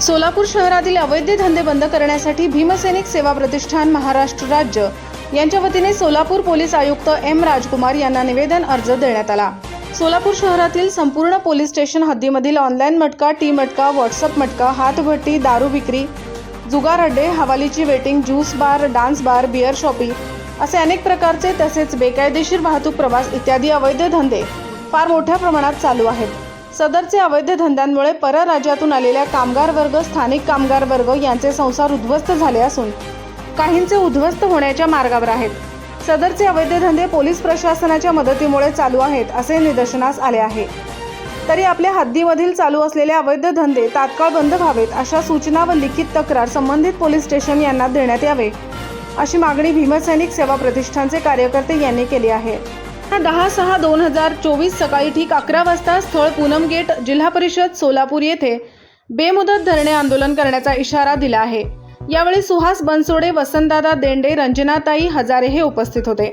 सोलापूर शहरातील अवैध धंदे बंद करण्यासाठी भीमसैनिक सेवा प्रतिष्ठान महाराष्ट्र राज्य. यांच्या वतीने सोलापूर पोलीस आयुक्त एम राजकुमार यांना निवेदन अर्ज देण्यात आला. सोलापूर शहरातील संपूर्ण police station हद्दीमधील online matka T matka WhatsApp matka हातभट्टी दारू विक्री जुगार अड्डे हवालीची waiting juice bar dance bar beer shoppe असे अनेक प्रकारचे तसेच बेकायदेशीर वाहतूक प्रवास इत्यादी अवैध धंदे फार मोठ्या प्रमाणात चालू आहेत. सदरचे अवैध धंद्यांमुळे परराज्यातून आलेल्या कामगार वर्ग स्थानिक कामगार वर्ग यांचे संसार उद्ध्वस्त झाले असून काहींचे उद्ध्वस्त होण्याच्या मार्गावर आहेत. सदरचे अवैध धंदे पोलीस प्रशासनाच्या मदतीमुळे चालू आहेत असे निदर्शनास आले आहे. तरी आपल्या हद्दीमधील चालू असलेले अवैध धंदे तात्काळ बंद व्हावेत अशा सूचना व लिखित तक्रार संबंधित पोलीस स्टेशन यांना देण्यात यावे अशी मागणी भीमसैनिक सेवा प्रतिष्ठानचे कार्यकर्ते यांनी केली आहे. दहा सहा दोन हजार चोवीस सकाळी ठीक अकरा वाजता स्थळ पूनम गेट जिल्हा परिषद सोलापूर येथे बेमुदत धरणे आंदोलन करण्याचा इशारा दिला आहे. यावेळी सुहास बनसोडे वसंतदादा देंडे रंजनाताई हजारे हे उपस्थित होते.